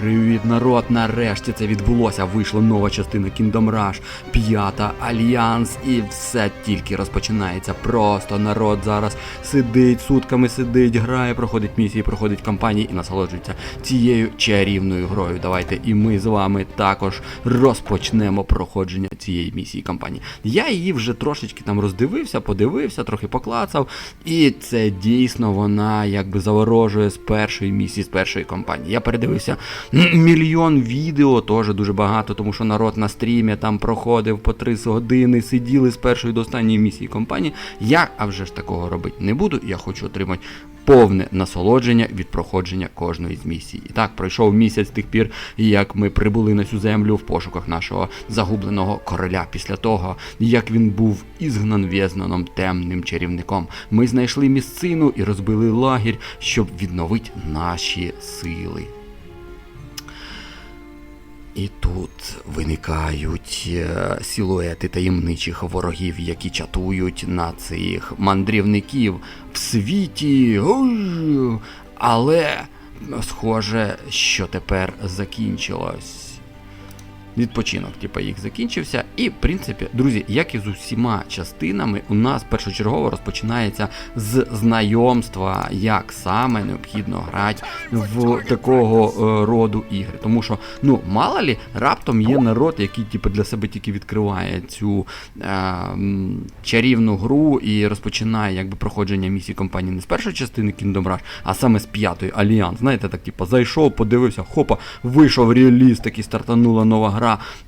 Привіт, народ! Нарешті це відбулося. Вийшла нова частина Kingdom Rush, п'ята Альянс, і все тільки розпочинається. Просто народ зараз сидить, сутками сидить, грає, проходить місії, проходить кампанії і насолоджується цією чарівною грою. Давайте і ми з вами також розпочнемо проходження цієї місії кампанії. Я її вже трошечки там роздивився, подивився, трохи поклацав, і це дійсно вона якби заворожує з першої місії, з першої кампанії. Я передивився мільйон відео, теж дуже багато, тому що народ на стрімі там проходив по 30 години, сиділи з першої до останньої місії компанії. Я, а вже ж такого робити не буду. Я хочу отримати повне насолодження від проходження кожної з місій. І так, пройшов місяць тих пір, як ми прибули на цю землю в пошуках нашого загубленого короля. Після того, як він був ізгнан в'язнаном темним чарівником, ми знайшли місцину і розбили лагерь, щоб відновити наші сили. І тут виникають е, силуети таємничих ворогів, які чатують на цих мандрівників в світі. Але схоже, що тепер закінчилось. Відпочинок, типу, їх закінчився. І, в принципі, друзі, як і з усіма частинами, у нас першочергово розпочинається з знайомства, як саме необхідно грати в такого е, роду ігри. Тому що, ну, мало лі, раптом є народ, який типу, для себе тільки відкриває цю е, чарівну гру і розпочинає якби проходження місії компанії не з першої частини Kingdom Rush, а саме з п'ятої Альянс. Знаєте, так, типу, зайшов, подивився, хопа, вийшов реліз, такий стартанула нова гра.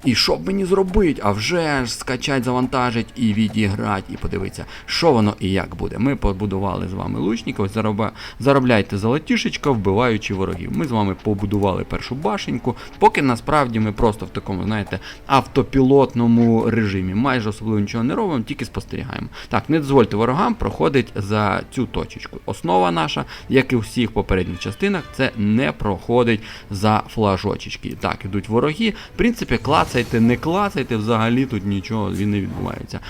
І що б мені зробити? А вже ж скачать, завантажить і відіграти, і подивитися, що воно і як буде. Ми побудували з вами зароба... заробляйте золотішечка, вбиваючи ворогів. Ми з вами побудували першу башеньку, поки насправді ми просто в такому, знаєте, автопілотному режимі. Майже особливо нічого не робимо, тільки спостерігаємо. Так, не дозвольте ворогам проходить за цю точечку. Основа наша, як і у всіх попередніх частинах, це не проходить за флажочечки. Так, ідуть вороги. В принципі, клацайте, не клацайте, взагалі тут нічого він не відбувається.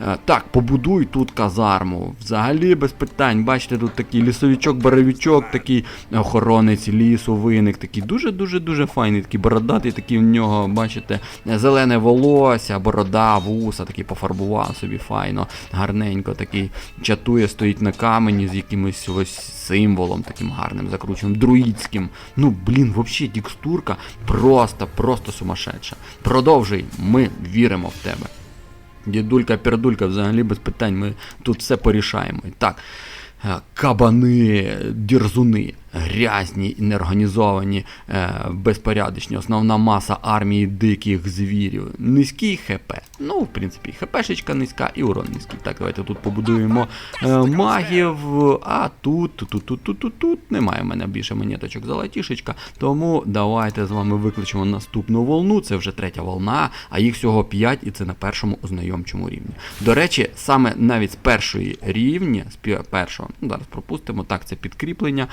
Е, Так, побудуй тут казарму. Взагалі без питань. Bачите, тут такий лісовичок, боровичок, такий охоронець лісу виник. Такий дуже-дуже дуже файний, такий бородатий, такий в нього, бачите, зелене волосся, борода, вуса, такий пофарбував собі файно, гарненько такий чатує, стоїть на камені з якимось ось символом таким гарним, закрученим, друїдським. Ну, блін, взагалі, текстурка просто, просто сумасшедша. Продовжуй, ми віримо в тебе. Дідулька, пердулька, взагалі без питань, ми тут все порішаємо. Так, е, кабани, дірзуни, грязні, неорганізовані, е, безпорядочні, основна маса армії диких звірів. Низький ХП. Ну, в принципі, ХПшечка низька і урон низький. Так, давайте тут побудуємо е, магів, а тут, тут, тут, тут, тут, тут, немає в мене більше монеточок золотішечка. Тому давайте з вами викличемо наступну волну. Це вже третя волна, а їх всього 5, і це на першому ознайомчому рівні. До речі, саме навіть з першої рівні, з першого, ну зараз пропустимо, так, це підкріплення.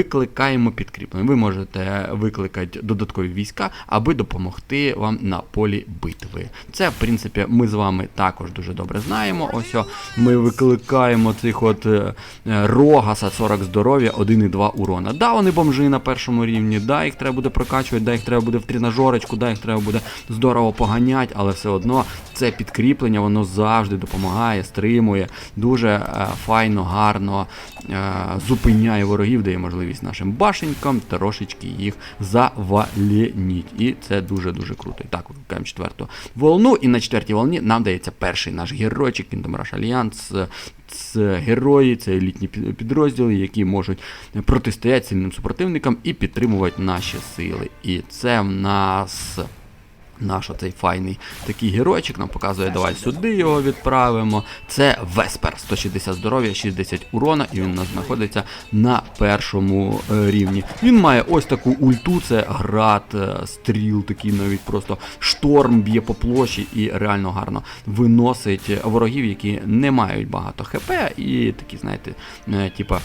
Викликаємо підкріплення. Ви можете викликати додаткові війська, аби допомогти вам на полі битви. Це, в принципі, ми з вами також дуже добре знаємо. Ось ми викликаємо цих от е, е, рогаса 40 здоров'я, 1,2 урона. Да, вони бомжи на першому рівні, да, їх треба буде прокачувати, да, їх треба буде в тренажерочку, да, їх треба буде здорово поганяти, але все одно це підкріплення, воно завжди допомагає, стримує, дуже е, файно, гарно е, зупиняє ворогів, дає можливість нашим башенькам трошечки їх завалініть. І це дуже-дуже круто. І так, викликаємо четверту волну, і на четвертій волні нам дається перший наш геройчик Kingdom Rush Alliance. Це герої, це елітні підрозділи, які можуть протистояти сильним супротивникам і підтримувати наші сили. І це в нас наш оцей файний такий геройчик нам показує, давай сюди його відправимо. Це Веспер, 160 здоров'я, 60 урона, і він у нас знаходиться на першому е, рівні. Він має ось таку ульту, це град, е, стріл, такий навіть просто шторм б'є по площі і реально гарно виносить ворогів, які не мають багато хп, і такі, знаєте, е, типа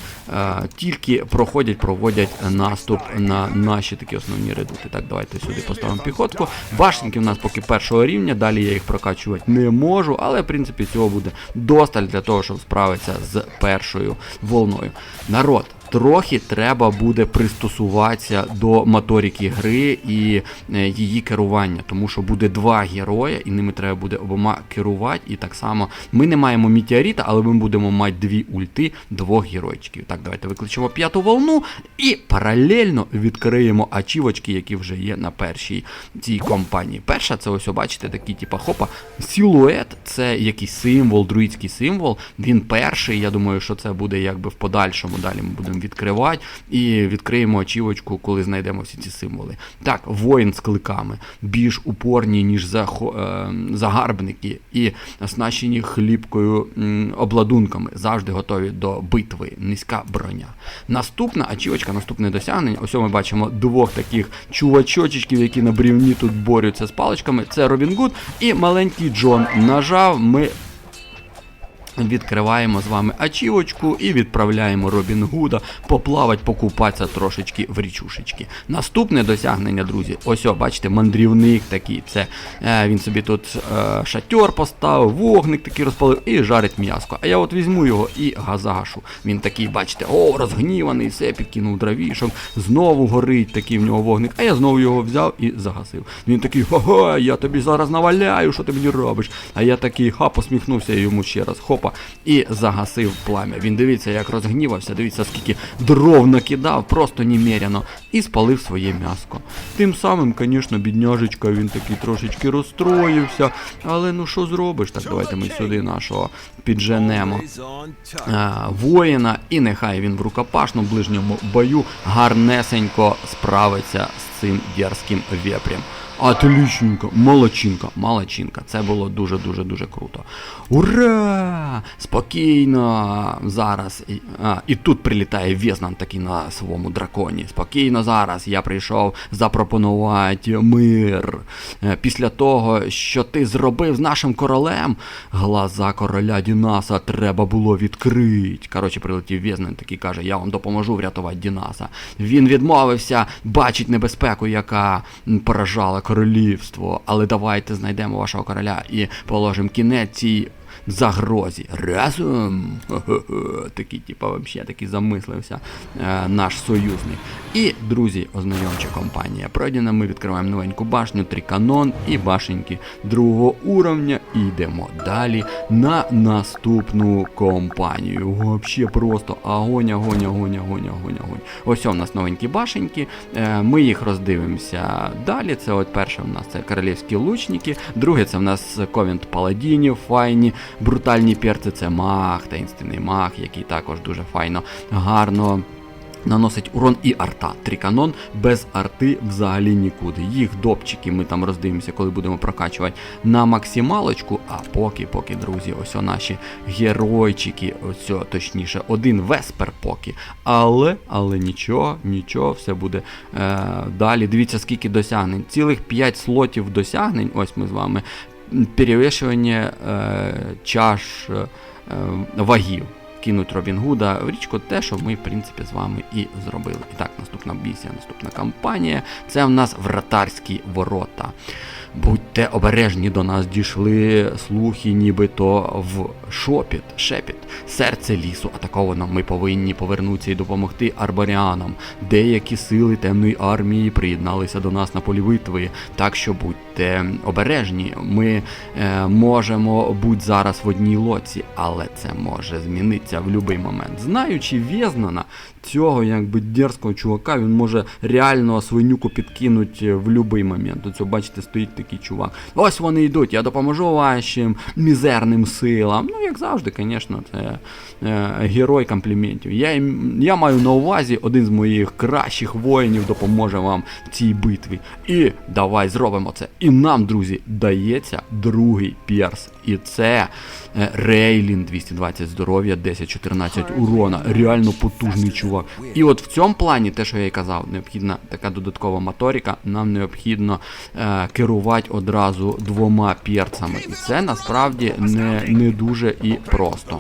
тільки проходять, проводять наступ на наші такі основні редути. Так, давайте сюди поставимо піхотку. Башенки в нас поки першого рівня, далі я їх прокачувати не можу, але в принципі цього буде досталь для того, щоб справитися з першою волною. Народ, трохи треба буде пристосуватися до моторики гри і е, її керування, тому що буде два героя, і ними треба буде обома керувати. І так само ми не маємо мітеоріта, але ми будемо мати дві ульти двох геройчиків. Так, давайте викличемо п'яту волну і паралельно відкриємо ачівочки, які вже є на першій цій компанії. Перша, це ось, бачите, такий, типа хопа, силует, це якийсь символ, друїдський символ. Він перший. Я думаю, що це буде якби в подальшому. Далі ми будемо відкривати і відкриємо ачівочку, коли знайдемо всі ці символи. Так, воїн з кликами, більш упорні, ніж е, загарбники, і оснащені хлібкою обладунками, завжди готові до битви. Низька броня. Наступна ачівочка, наступне досягнення. Ось ми бачимо двох таких чувачочечків, які на брівні тут борються з паличками. Це Робін Гуд і маленький Джон. Нажав, ми Відкриваємо з вами ачівочку і відправляємо Робін Гуда поплавати, покупатися трошечки в річушечки. Наступне досягнення, друзі, ось, о, бачите, мандрівник такий. Це е, він собі тут е, шатер поставив, вогник такий розпалив і жарить м'яско. А я от візьму його і газашу. Він такий, бачите, о, розгніваний, все підкинув дровішок, знову горить такий в нього вогник. А я знову його взяв і загасив. Він такий, ха я тобі зараз наваляю, що ти мені робиш. А я такий ха, посміхнувся йому ще раз. Хопа і загасив плам'я. Він дивіться, як розгнівався, дивіться, скільки дров накидав, просто немеряно, і спалив своє м'яско. Тим самим, звісно, бідняжечка, він такий трошечки розстроївся. Але ну що зробиш? Так, давайте ми сюди нашого підженемо е, воїна, і нехай він в рукопашному ближньому бою гарнесенько справиться з цим дерзким вепрем. Отлічненько, молодчинка, молодчинка. Це було дуже-дуже дуже круто. Ура! Спокійно зараз. А, і тут прилітає Везнан такий на своєму драконі. Спокійно зараз. Я прийшов запропонувати мир. Е, Після того, що ти зробив з нашим королем, глаза короля Дінаса треба було відкрити. Коротше, прилетів Везнан такий каже: Я вам допоможу врятувати Дінаса. Він відмовився, бачить небезпеку, яка поражала королівство. Але давайте знайдемо вашого короля і положимо кінець цій загрозі. Разом. Такий, типа, вообще такий замислився е, наш союзник. І, друзі, ознайомча компанія. Пройдена, ми відкриваємо новеньку башню, три канон і башеньки другого уровня. І йдемо далі на наступну компанію. Вообще просто огонь, огонь, огонь, огонь, огонь, огонь. Ось у нас новенькі башеньки. Е, Ми їх роздивимося далі. Це от перше в нас це королівські лучники, друге це в нас ковент паладінів, файні, брутальні перці, це маг, таїнственний маг, який також дуже файно, гарно. Наносить урон і арта. Триканон без арти взагалі нікуди. Їх допчики ми там роздивимося, коли будемо прокачувати на максималочку. А поки, поки, друзі, ось о наші геройчики, ось точніше, один веспер поки. Але, але нічого, нічого, все буде е, далі. Дивіться, скільки досягнень. Цілих 5 слотів досягнень. Ось ми з вами. Перевішування е, чаш е, вагів кинуть Робін Гуда в річку, те, що ми, в принципі, з вами і зробили. І так, наступна місія, наступна кампанія. Це в нас вратарські ворота. Будьте обережні, до нас дійшли слухи, нібито в шопіт, шепіт, серце лісу атаковано. Ми повинні повернутися і допомогти арбаріанам. Деякі сили темної армії приєдналися до нас на полі битви. Так що будьте обережні. Ми е, можемо бути зараз в одній лоці, але це може змінитися в будь-який момент. Знаючи Вєзнана, цього якби дерзкого чувака, він може реально свинюку підкинути в будь-який момент. Оце, бачите, стоїть такий чувак. Ось вони йдуть, я допоможу вашим мізерним силам. Ну, як завжди, звісно, це е, герой компліментів. Я, я маю на увазі, один з моїх кращих воїнів допоможе вам в цій битві. І давай зробимо це. І нам, друзі, дається другий перс. І це е, Рейлін 220 здоров'я, 10-14 урона. Реально потужний чувак. І от в цьому плані, те, що я і казав, необхідна така додаткова моторика, нам необхідно е, керувати одразу двома перцями. І це насправді не, не дуже і просто.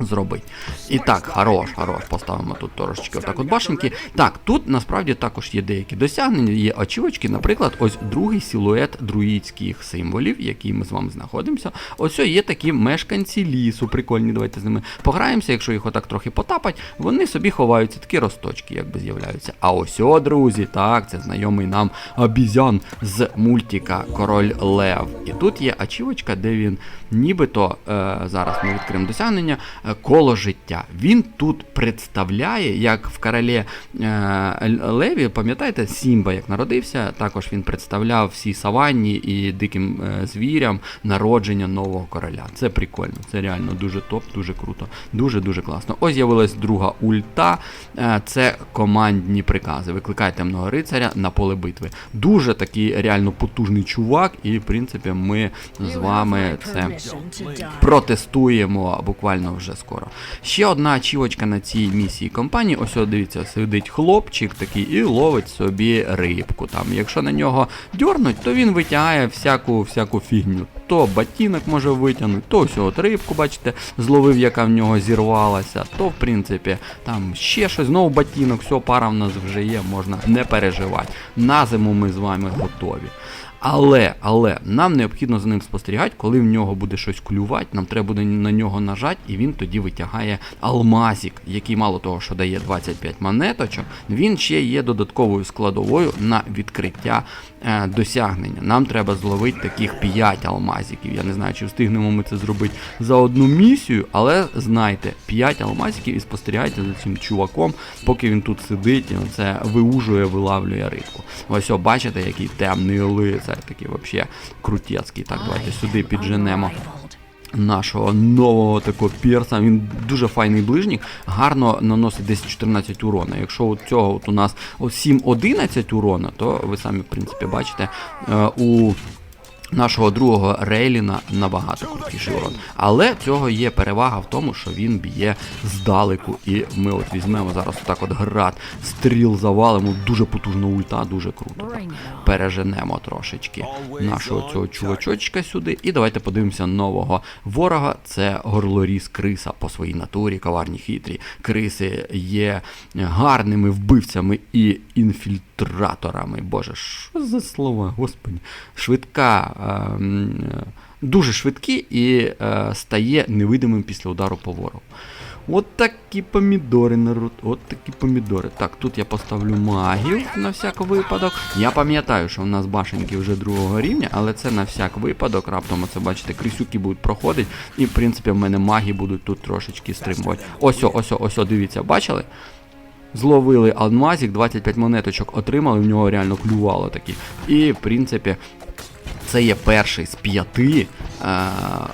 Зробити. І так, хорош, хорош, поставимо тут трошечки отак от башенки. Так, тут насправді також є деякі досягнення, є очівочки, наприклад, ось другий силует друїдських символів, які ми з вами знаходимося. Ось є такі мешканці лісу, прикольні, давайте з ними пограємося, якщо їх отак трохи потапать, вони собі ховаються, такі росточки, якби з'являються. А ось, о, друзі, так, це знайомий нам обізян з мультика Король Лев. І тут є ачівочка, де він нібито е, зараз ми відкриємо досягнення коло життя. Він тут представляє, як в королі е, Леві, пам'ятаєте, Сімба, як народився, також він представляв всій саванні і диким е, звірям народження нового короля. Це прикольно, це реально дуже топ, дуже круто, дуже дуже класно. Ось з'явилась друга ульта. Е, це командні прикази. Викликайте темного рицаря на поле битви. Дуже такий реально потужний чувак, і в принципі ми з вами це протестуємо буквально вже скоро. Ще одна ачівочка на цій місії компанії. Ось от дивіться, сидить хлопчик такий і ловить собі рибку. Там, якщо на нього дьорнуть, то він витягає всяку всяку фігню. То ботинок може витягнути, то ось от рибку, бачите, зловив, яка в нього зірвалася, то в принципі там ще щось, знову ботинок, все, пара в нас вже є, можна не переживати. На зиму ми з вами готові. Але, але нам необхідно за ним спостерігати, коли в нього буде щось клювати, нам треба буде на нього нажати, і він тоді витягає алмазик, який мало того, що дає 25 монеточок, він ще є додатковою складовою на відкриття е, досягнення. Нам треба зловити таких 5 алмазиків. Я не знаю, чи встигнемо ми це зробити за одну місію, але знайте, 5 алмазиків і спостерігайте за цим чуваком, поки він тут сидить і це виужує, вилавлює рибку. Ось, о, бачите, який темний лицар, такий взагалі крутецький. Так, давайте сюди підженемо нашого нового такого пірса. Він дуже файний ближнік, гарно наносить десь 14 урона. Якщо у цього от у нас 7-11 урона, то ви самі, в принципі, бачите, е, у Нашого другого Рейліна набагато крутіший урон. Але цього є перевага в тому, що він б'є здалеку. І ми от візьмемо зараз так от град, стріл завалимо, дуже потужна ульта, дуже круто. Так. Переженемо трошечки нашого цього чувачочка сюди. І давайте подивимося нового ворога. Це горлоріз криса по своїй натурі, коварні хитрі. Криси є гарними вбивцями і інфільтраторами. Боже, що за слова, господи. Швидка. Ем, дуже швидкі і е, стає невидимим після удару по ворогу. От такі помідори, народ, от такі помідори. Так, тут я поставлю магів на всяк випадок. Я пам'ятаю, що в нас башенки вже другого рівня, але це на всяк випадок. Раптом оце, бачите, крисюки будуть проходити, і в принципі в мене маги будуть тут трошечки стримувати. Ось, ось, ось, дивіться, бачили? Зловили алмазик, 25 монеточок отримали, в нього реально клювало такі. І, в принципі, це є перший з п'яти е,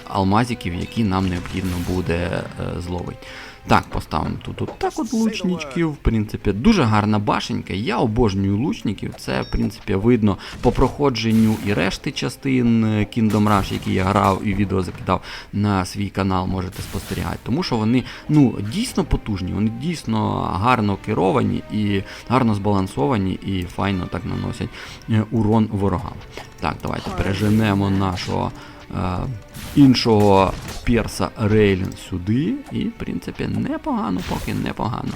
алмазиків, які нам необхідно буде е, зловити. Так, поставимо тут от так от лучничків. В принципі, дуже гарна башенька. Я обожнюю лучників. Це, в принципі, видно по проходженню і решти частин Kingdom Rush, які я грав і відео закидав на свій канал, можете спостерігати. Тому що вони ну, дійсно потужні, вони дійсно гарно керовані і гарно збалансовані і файно так наносять е, урон ворогам. Так, давайте переженемо нашого. Е, іншого перса Рейлін сюди. І, в принципі, непогано, поки непогано.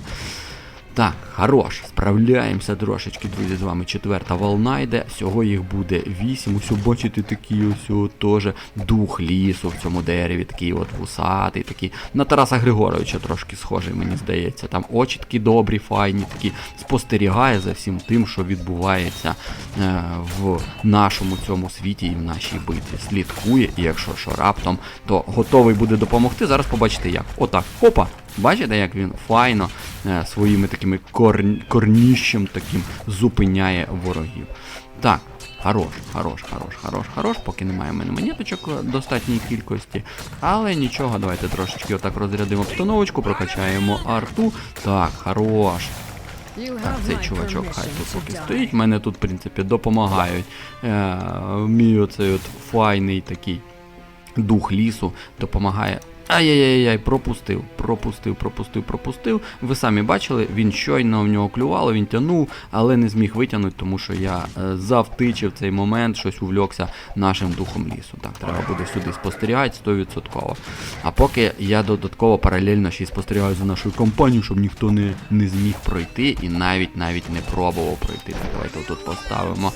Так, хорош, справляємося трошечки, друзі, з вами четверта волна йде. Всього їх буде вісім. Ось бачите, такий ось теж дух лісу в цьому дереві, такий от вусатий, такий. На Тараса Григоровича трошки схожий, мені здається. Там очі такі добрі, файні, такі спостерігає за всім тим, що відбувається е, в нашому цьому світі і в нашій битві. Слідкує, і якщо що раптом, то готовий буде допомогти. Зараз побачите як. Отак, хопа! Бачите, як він файно е, своїми такими кор... корніщем таким зупиняє ворогів. Так, хорош, хорош, хорош, хорош, хорош, поки немає в мене монеточок в достатній кількості. Але нічого, давайте трошечки отак розрядимо обстановочку, прокачаємо арту. Так, хорош. Так, цей чувачок хай тут поки стоїть. Мене тут, в принципі, допомагають. Е, Мій оцей от файний такий дух лісу допомагає Ай-яй-яй, пропустив, пропустив, пропустив, пропустив. Ви самі бачили, він щойно в нього клювало, він тянув, але не зміг витягнути, тому що я е, завтичив цей момент, щось увлекся нашим духом лісу. Так, треба буде сюди спостерігати 100%. А поки я додатково паралельно ще й спостерігаю за нашою компанією, щоб ніхто не, не зміг пройти і навіть навіть не пробував пройти. Так, давайте тут поставимо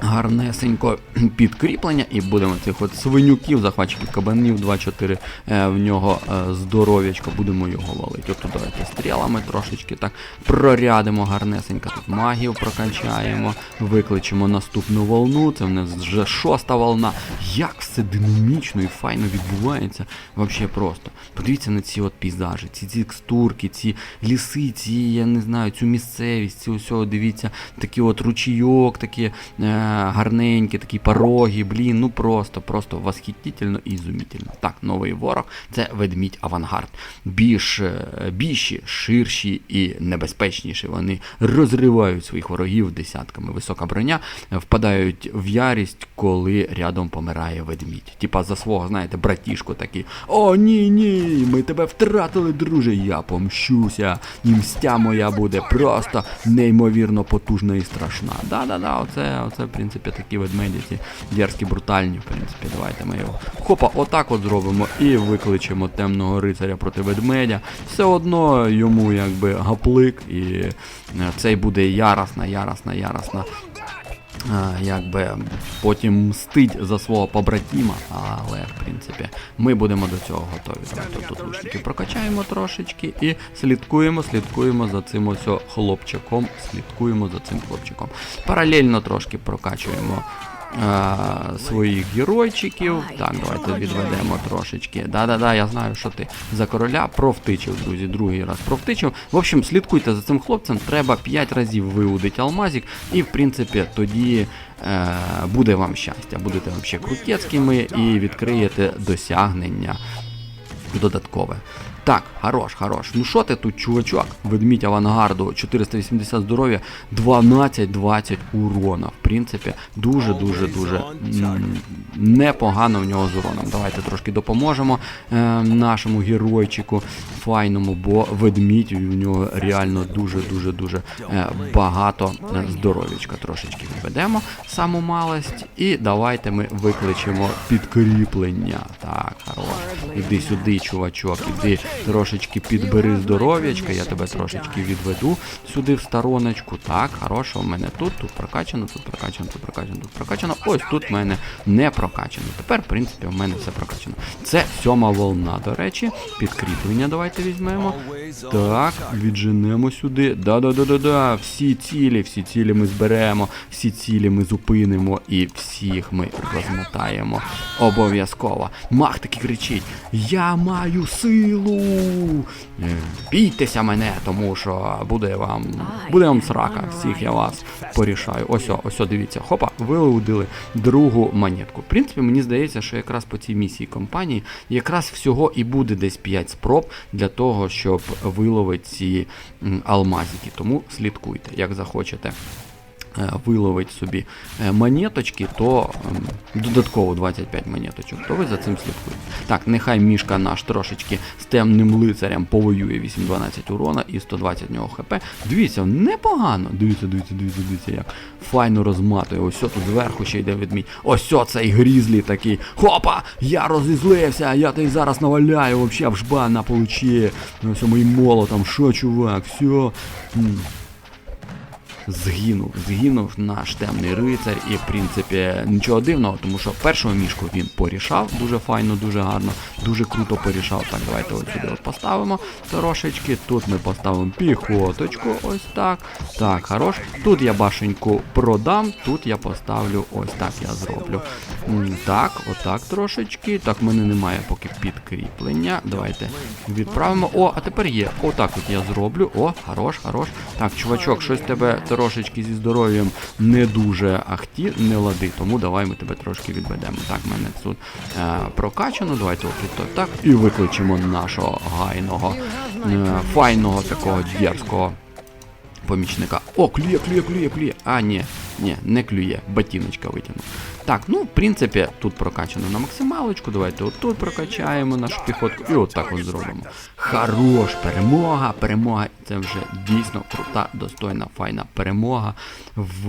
гарнесенько підкріплення і будемо цих от свинюків, захватчиків кабанів 2-4 е, в нього е, здоров'ячко, будемо його валити. От давайте стрілами трошечки так прорядимо гарнесенько. Тут магів прокачаємо, викличемо наступну волну. Це в нас вже шоста волна. Як все динамічно і файно відбувається. Взагалі просто. Подивіться на ці от пейзажі, ці текстурки, ці ліси, ці, я не знаю, цю місцевість, ці усього, дивіться, такий от ручійок, такі е, гарненькі, такі пороги, блін, ну просто, просто восхитительно і ізумітельно. Так, новий ворог це ведмідь авангард. Більш е, більші, ширші і небезпечніші. Вони розривають своїх ворогів десятками. Висока броня, впадають в ярість, коли рядом помирає ведмідь. Типа за свого, знаєте, братішку такий. О, ні, ні, ми тебе втратили, друже. Я помщуся. І мстя моя буде просто неймовірно потужна і страшна. Да-да-да, оце, оце, принципі, такі ведмеді, ці дерзкі, брутальні, в принципі, давайте ми його. Хопа, отак от зробимо і викличемо темного рицаря проти ведмедя. Все одно йому якби гаплик, і е, цей буде яросна, яросна, яросна якби потім мстить за свого побратіма, але в принципі ми будемо до цього готові. Тобто тут лучників прокачаємо трошечки і слідкуємо, слідкуємо за цим ось хлопчиком, слідкуємо за цим хлопчиком. Паралельно трошки прокачуємо. Своїх геройчиків. Так, давайте відведемо трошечки. Да-да-да, я знаю, що ти за короля провтичив, друзі, другий раз провтичив. В общем, слідкуйте за цим хлопцем, треба 5 разів виудити алмазик, і в принципі тоді е, буде вам щастя. Будете вообще крутецькими і відкриєте досягнення додаткове. Так, хорош, хорош. Ну що ти тут, чувачок? Ведмідь авангарду, 480 здоров'я, 12-20 урона. В принципі, дуже-дуже дуже непогано в нього з уроном. Давайте трошки допоможемо е, нашому геройчику файному, бо ведмідь у нього реально дуже-дуже дуже е, багато е, здоров'ячка. Трошечки відведемо саму малость. І давайте ми викличемо підкріплення. Так, хорош. Іди сюди, чувачок, іди трошечки підбери здоров'ячка, я тебе трошечки відведу сюди в стороночку. Так, хорошо, в мене тут, тут прокачано, тут прокачано, тут прокачано, тут прокачано. Ось тут в мене не прокачано. Тепер, в принципі, в мене все прокачано. Це сьома волна, до речі. Підкріплення давайте візьмемо. Так, відженемо сюди. Да-да-да-да-да. Всі цілі, всі цілі ми зберемо, всі цілі ми зупинимо і всіх ми розмотаємо. Обов'язково. Мах таки кричить: Я маю силу! Е, Бійтеся мене, тому що буде вам буде вам срака. Всіх я вас порішаю. Ось, ось, дивіться, хопа, вилудили другу монетку. Принципі, мені здається, що якраз по цій місії компанії якраз всього і буде десь 5 спроб для того, щоб виловити ці алмазики. Тому слідкуйте, як захочете. Е, Виловить собі е, монеточки, то ем, додатково 25 монеточок, то ви за цим слідкуєте. Так, нехай мішка наш трошечки з темним лицарем повоює 8-12 урона і 120 в нього хп. Дивіться, непогано. Дивіться, дивіться, дивіться, дивіться, як файно розматує. Ось тут зверху ще йде ведмідь. Ось цей грізлі такий. Хопа! Я розізлився, я тебе зараз наваляю, вообще в жба на получі. Ось моїм молотом. Що, чувак, все. Згинув, згинув наш темний рицар, і в принципі нічого дивного, тому що першого мішку він порішав дуже файно, дуже гарно, дуже круто порішав. Так, давайте от сюди от поставимо трошечки. Тут ми поставимо піхоточку, ось так. Так, хорош. Тут я башеньку продам, тут я поставлю ось так я зроблю. Так, отак трошечки. Так, в мене немає поки підкріплення. Давайте відправимо. О, а тепер є. Отак от я зроблю. О, хорош, хорош. Так, чувачок, щось тебе трошечки зі здоров'ям не дуже ахті, не лади, тому давай ми тебе трошки відведемо. Так, мене тут е, прокачано. Давайте от так, так. І викличемо нашого гайного, е, файного такого дерзкого помічника. О, клює, клює, клює, клює. А, ні, ні, не клює. Ботиночка витягнув. Так, ну в принципі, тут прокачано на максималочку. Давайте отут прокачаємо нашу піхотку і отак от зробимо. Хорош, перемога, перемога. Це вже дійсно крута, достойна, файна перемога в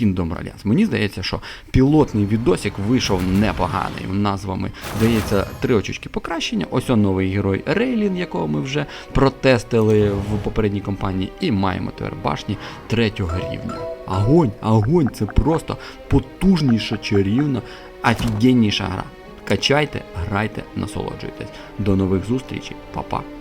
Kingdom Alliance. Мені здається, що пілотний відосик вийшов непоганий. У нас з вами здається три очечки покращення. Ось он новий герой Рейлін, якого ми вже протестили в попередній кампанії, і маємо тепер башні третього рівня. Огонь, огонь, це просто потужніша, чарівна, офігенніша гра. Качайте, грайте, насолоджуйтесь. До нових зустрічей, па-па.